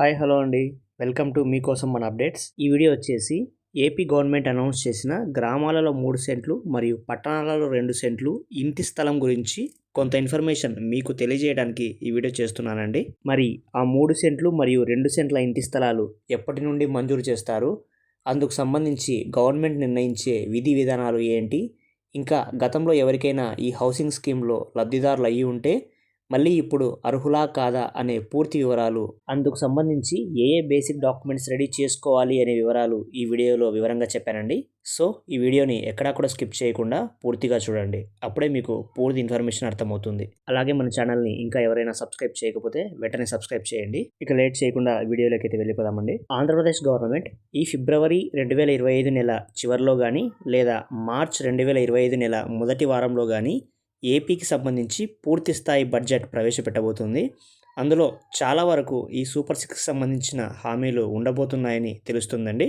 Hi hello అండి. Welcome to మీకోసం మన అప్డేట్స్. ఈ వీడియో వచ్చేసి ఏపీ గవర్నమెంట్ అనౌన్స్ చేసిన గ్రామాలలో మూడు సెంట్లు మరియు పట్టణాలలో రెండు సెంట్లు ఇంటి స్థలం గురించి కొంత ఇన్ఫర్మేషన్ మీకు తెలియజేయడానికి ఈ వీడియో చేస్తున్నానండి. మరి ఆ మూడు సెంట్లు మరియు రెండు సెంట్ల ఇంటి స్థలాలు ఎప్పటి నుండి మంజూరు చేస్తారు? అందుకు సంబంధించి గవర్నమెంట్ నిర్ణయించే విధి విధానాలు ఏంటి? ఇంకా గతంలో ఎవరికైనా ఈ హౌసింగ్ స్కీమ్లో లబ్ధిదారులు అయ్యి ఉంటే మళ్ళీ ఇప్పుడు అర్హులా కాదా అనే పూర్తి వివరాలు అందుకు సంబంధించి ఏ ఏ బేసిక్ డాక్యుమెంట్స్ రెడీ చేసుకోవాలి అనే వివరాలు ఈ వీడియోలో వివరంగా చెప్పానండి. సో ఈ వీడియోని ఎక్కడా కూడా స్కిప్ చేయకుండా పూర్తిగా చూడండి. అప్పుడే మీకు పూర్తి ఇన్ఫర్మేషన్ అర్థమవుతుంది. అలాగే మన ఛానల్ని ఇంకా ఎవరైనా సబ్స్క్రైబ్ చేయకపోతే వెంటనే సబ్స్క్రైబ్ చేయండి. ఇక లేట్ చేయకుండా వీడియోలోకి అయితే వెళ్ళిపోదామండి. ఆంధ్రప్రదేశ్ గవర్నమెంట్ ఈ ఫిబ్రవరి రెండు వేల ఇరవై ఐదు నెల చివరిలో కానీ లేదా మార్చ్ రెండు వేల ఇరవై ఐదు నెల మొదటి వారంలో కానీ ఏపీకి సంబంధించి పూర్తి స్థాయి బడ్జెట్ ప్రవేశపెట్టబోతుంది. అందులో చాలా వరకు ఈ సూపర్ సిక్స్కి సంబంధించిన హామీలు ఉండబోతున్నాయని తెలుస్తుందండి.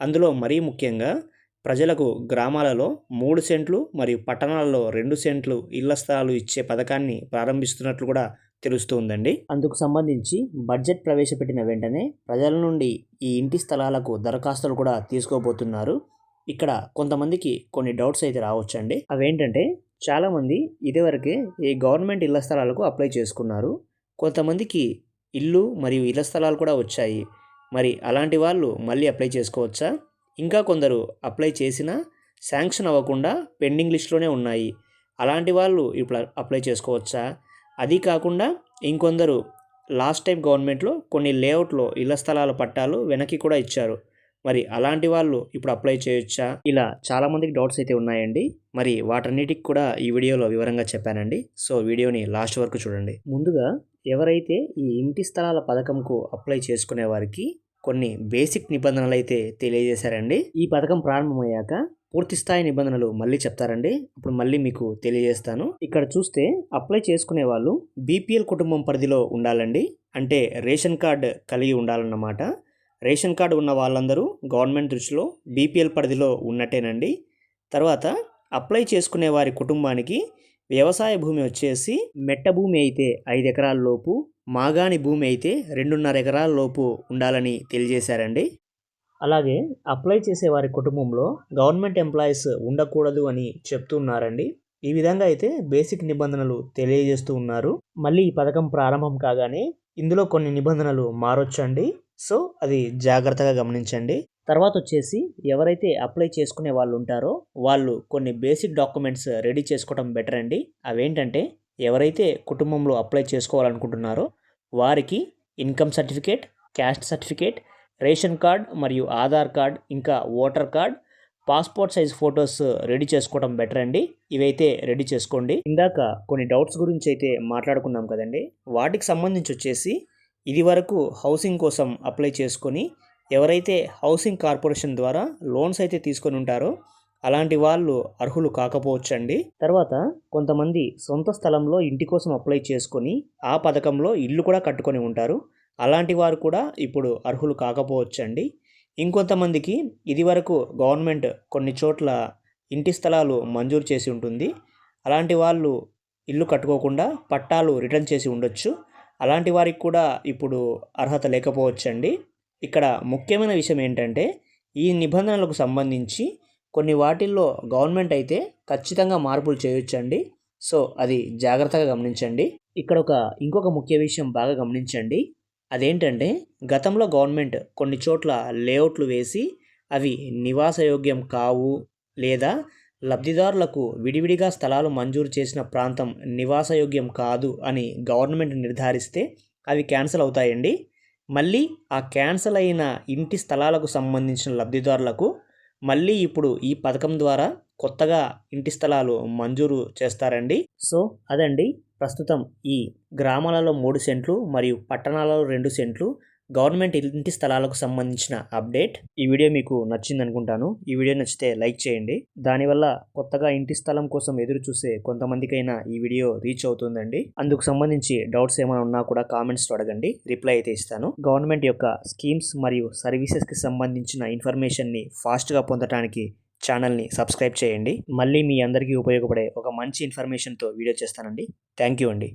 అందులో మరీ ముఖ్యంగా ప్రజలకు గ్రామాలలో మూడు సెంట్లు మరియు పట్టణాలలో రెండు సెంట్లు ఇళ్ళ స్థలాలు ఇచ్చే పథకాన్ని ప్రారంభిస్తున్నట్లు కూడా తెలుస్తుందండి. అందుకు సంబంధించి బడ్జెట్ ప్రవేశపెట్టిన వెంటనే ప్రజల నుండి ఈ ఇంటి స్థలాలకు దరఖాస్తులు కూడా తీసుకోబోతున్నారు. ఇక్కడ కొంతమందికి కొన్ని డౌట్స్ అయితే రావచ్చండి. అవేంటంటే చాలామంది ఇదివరకే ఈ గవర్నమెంట్ ఇళ్ళ స్థలాలకు అప్లై చేసుకున్నారు. కొంతమందికి ఇల్లు మరియు ఇళ్ళ స్థలాలు కూడా వచ్చాయి. మరి అలాంటి వాళ్ళు మళ్ళీ అప్లై చేసుకోవచ్చా? ఇంకా కొందరు అప్లై చేసినా శాంక్షన్ అవ్వకుండా పెండింగ్ లిస్ట్లోనే ఉన్నాయి. అలాంటి వాళ్ళు ఇప్పుడు అప్లై చేసుకోవచ్చా? అది కాకుండా ఇంకొందరు లాస్ట్ టైం గవర్నమెంట్లో కొన్ని లేఅవుట్లో ఇళ్ళ స్థలాల పట్టాలు వెనక్కి కూడా ఇచ్చారు. మరి అలాంటి వాళ్ళు ఇప్పుడు అప్లై చేయొచ్చా? ఇలా చాలా మందికి డౌట్స్ అయితే ఉన్నాయండి. మరి వాటన్నిటికి కూడా ఈ వీడియోలో వివరంగా చెప్పానండి. సో వీడియోని లాస్ట్ వరకు చూడండి. ముందుగా ఎవరైతే ఈ ఇంటి స్థలాల పథకంకు అప్లై చేసుకునే వారికి కొన్ని బేసిక్ నిబంధనలు అయితే తెలియజేశారండి. ఈ పథకం ప్రారంభమయ్యాక పూర్తి స్థాయి నిబంధనలు మళ్ళీ చెప్తారండి. అప్పుడు మళ్ళీ మీకు తెలియజేస్తాను. ఇక్కడ చూస్తే అప్లై చేసుకునే వాళ్ళు బీపీఎల్ కుటుంబం పరిధిలో ఉండాలండి. అంటే రేషన్ కార్డ్ కలిగి ఉండాలన్నమాట. రేషన్ కార్డు ఉన్న వాళ్ళందరూ గవర్నమెంట్ దృష్టిలో బీపీఎల్ పరిధిలో ఉన్నట్టేనండి. తర్వాత అప్లై చేసుకునే వారి కుటుంబానికి వ్యవసాయ భూమి వచ్చేసి మెట్ట భూమి అయితే ఐదు ఎకరాల లోపు మాగాణి భూమి అయితే రెండున్నర ఎకరాల లోపు ఉండాలని తెలియజేశారండి. అలాగే అప్లై చేసే వారి కుటుంబంలో గవర్నమెంట్ ఎంప్లాయీస్ ఉండకూడదు అని చెప్తున్నారండి. ఈ విధంగా అయితే బేసిక్ నిబంధనలు తెలియజేస్తూ ఉన్నారు. మళ్ళీ ఈ పథకం ప్రారంభం కాగానే ఇందులో కొన్ని నిబంధనలు మారొచ్చండి. సో అది జాగ్రత్తగా గమనించండి. తర్వాత వచ్చేసి ఎవరైతే అప్లై చేసుకునే వాళ్ళు ఉంటారో వాళ్ళు కొన్ని బేసిక్ డాక్యుమెంట్స్ రెడీ చేసుకోవడం బెటర్ అండి. అవేంటంటే ఎవరైతే కుటుంబంలో అప్లై చేసుకోవాలనుకుంటున్నారో వారికి income certificate caste certificate ration card మరియు ఆధార్ కార్డ్ ఇంకా voter card passport size photos ready చేసుకోవడం బెటర్ అండి. ఇవైతే రెడీ చేసుకోండి. ఇందాక కొన్ని డౌట్స్ గురించి అయితే మాట్లాడుకున్నాం కదండి. వాటికి సంబంధించి వచ్చేసి ఇది వరకు హౌసింగ్ కోసం అప్లై చేసుకొని ఎవరైతే హౌసింగ్ కార్పొరేషన్ ద్వారా లోన్స్ అయితే తీసుకొని ఉంటారో అలాంటి వాళ్ళు అర్హులు కాకపోవచ్చండి. తర్వాత కొంతమంది సొంత స్థలంలో ఇంటి కోసం అప్లై చేసుకొని ఆ పథకంలో ఇల్లు కూడా కట్టుకొని ఉంటారు. అలాంటి వారు కూడా ఇప్పుడు అర్హులు కాకపోవచ్చండి. ఇంకొంతమందికి ఇది వరకు గవర్నమెంట్ కొన్ని చోట్ల ఇంటి స్థలాలు మంజూరు చేసి ఉంటుంది. అలాంటి వాళ్ళు ఇల్లు కట్టుకోకుండా పట్టాలు రిటర్న్ చేసి ఉండొచ్చు. అలాంటి వారికి కూడా ఇప్పుడు అర్హత లేకపోవచ్చండి. ఇక్కడ ముఖ్యమైన విషయం ఏంటంటే ఈ నిబంధనలకు సంబంధించి కొన్ని వాటిల్లో గవర్నమెంట్ అయితే ఖచ్చితంగా మార్పులు చేయొచ్చండి. సో అది జాగ్రత్తగా గమనించండి. ఇక్కడ ఒక ఇంకొక ముఖ్య విషయం బాగా గమనించండి. అదేంటంటే గతంలో గవర్నమెంట్ కొన్ని చోట్ల లేఅవుట్లు వేసి అవి నివాసయోగ్యం కావు లేదా లబ్ధిదారులకు విడివిడిగా స్థలాలు మంజూరు చేసిన ప్రాంతం నివాసయోగ్యం కాదు అని గవర్నమెంట్ నిర్ధారిస్తే అవి క్యాన్సిల్ అవుతాయండి. మళ్ళీ ఆ క్యాన్సిల్ అయిన ఇంటి స్థలాలకు సంబంధించిన లబ్ధిదారులకు మళ్ళీ ఇప్పుడు ఈ పథకం ద్వారా కొత్తగా ఇంటి స్థలాలు మంజూరు చేస్తారండి. సో అదండి. ప్రస్తుతం ఈ గ్రామాలలో మూడు సెంట్లు మరియు పట్టణాలలో రెండు సెంట్లు గవర్నమెంట్ ఇంటి స్థలాలకు సంబంధించిన అప్డేట్. ఈ వీడియో మీకు నచ్చింది అనుకుంటాను ఈ వీడియో నచ్చితే లైక్ చేయండి. దానివల్ల కొత్తగా ఇంటి స్థలం కోసం ఎదురు చూసే కొంతమందికైనా ఈ వీడియో రీచ్ అవుతుందండి. అందుకు సంబంధించి డౌట్స్ ఏమైనా ఉన్నా కూడా కామెంట్స్ అడగండి. రిప్లై అయితే ఇస్తాను. గవర్నమెంట్ యొక్క స్కీమ్స్ మరియు సర్వీసెస్కి సంబంధించిన ఇన్ఫర్మేషన్ని ఫాస్ట్గా పొందడానికి ఛానల్ని సబ్స్క్రైబ్ చేయండి. మళ్ళీ మీ అందరికీ ఉపయోగపడే ఒక మంచి ఇన్ఫర్మేషన్తో వీడియో చేస్తానండి. థ్యాంక్ యూ అండి.